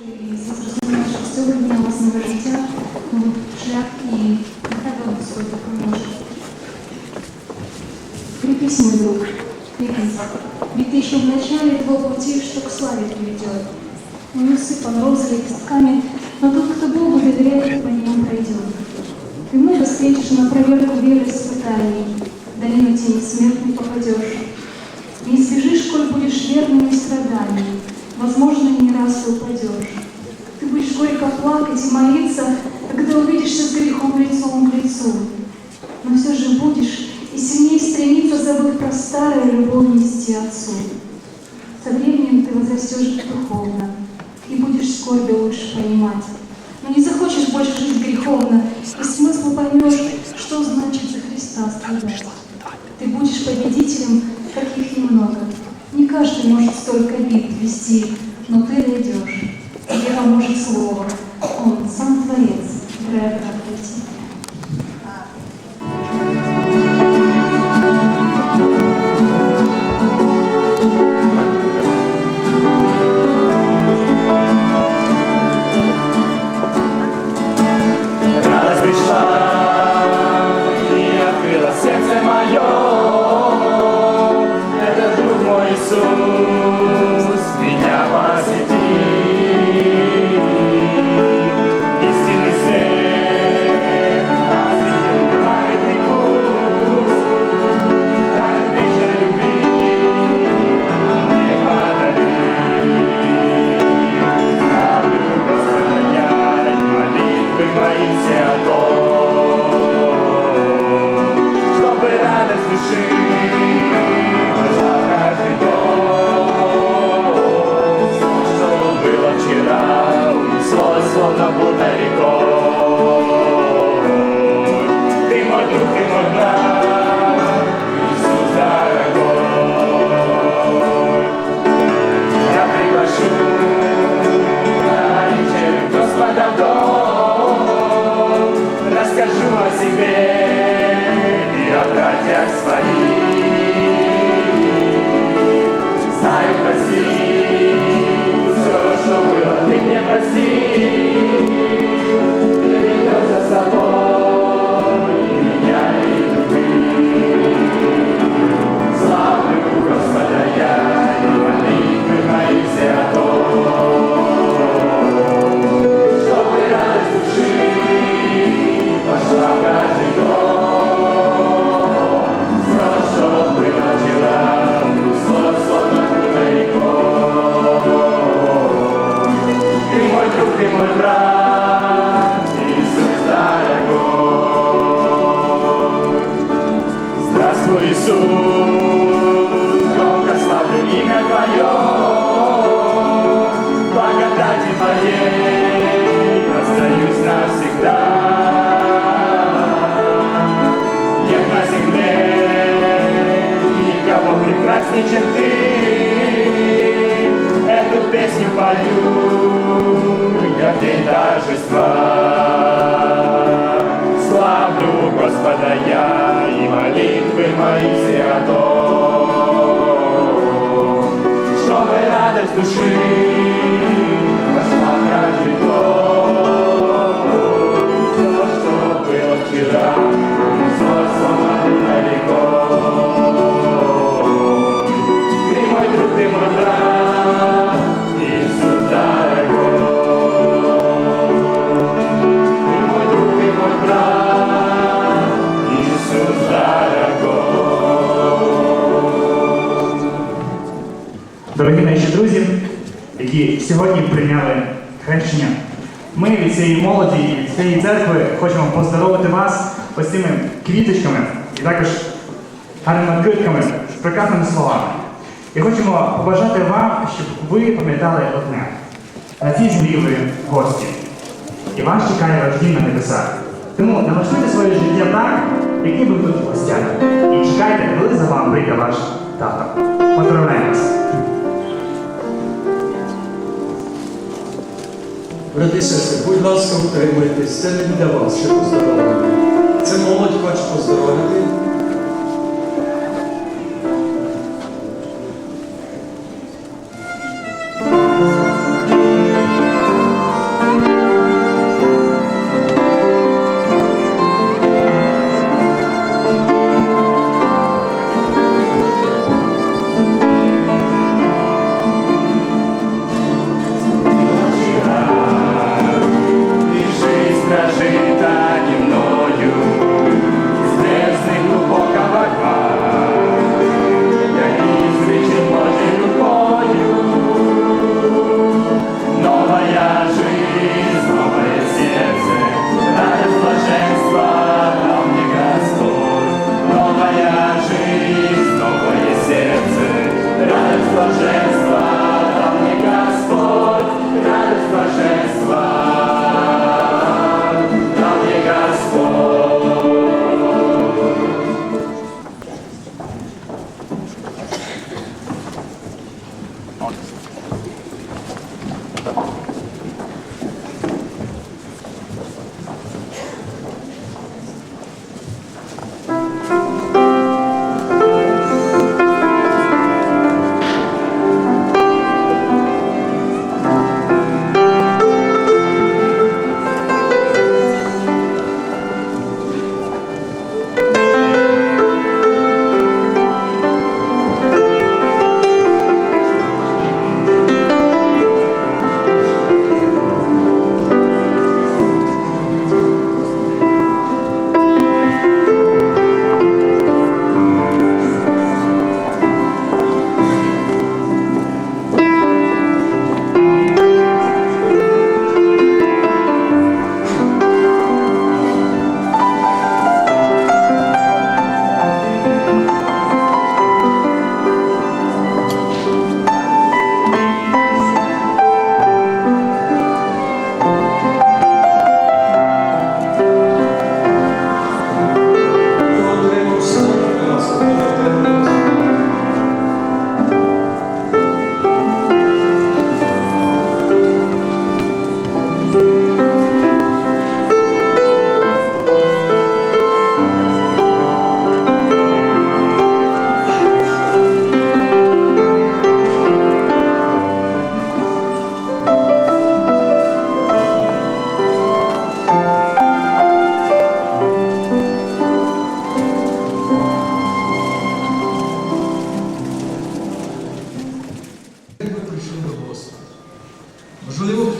І зрозуміла, що все вирівнялося нове життя, новий шлях і нехай вам Господь допоможе. Крепись, мой друг, крепись. Ведь ты еще в начале твоего пути, что к славе приведет. Он усыпан розовыми листками, но тот, кто Богу доверяет, по нему пройдет. Ты много встретишь на проверку веры испытаний, в долину тени смертной попадешь. Не избежишь, коль будешь верным и страданий, возможно, и не раз ты упадешь. Плакать молиться, когда увидишься с грехом лицом к лицу. Но все же будешь и сильнее стремиться, забыв про старое, любовь нести Отцу. Со временем ты возрастешь духовно и будешь скорби лучше понимать. Но не захочешь больше жить греховно, и смысл поймешь, что значит за Христа страдать. Ты будешь победителем, каких немного. Не каждый может столько бит вести, но ты найдешь. Тебе поможет Слово. entrega сьогодні прийняли хрещення, ми від цієї молоді і від цієї церкви хочемо поздоровити вас ось цими квіточками і також гарними откритками з прекрасними словами. І хочемо побажати вам, щоб ви пам'ятали одне. На цій землі ви гості. І вас чекає ваш на небесах. Тому налаштуйте своє життя так, яким ви тут гостями. І чекайте, коли за вами прийде ваш тато. Поздравляємо вас! Брати сестри, будь ласка, утримуйтесь, це не для вас, щоб поздоровити. Це молодь хоче поздоровити.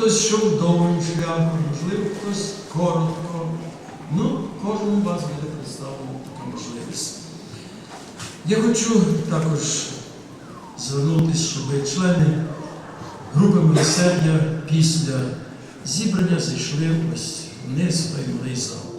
Хтось йшов довгим шляхом, можливо, хтось коротко. Ну, кожен вас буде представлено така можливість. Я хочу також звернутися, щоб члени групи милосердя після зібрання зайшли ось вниз в той зал.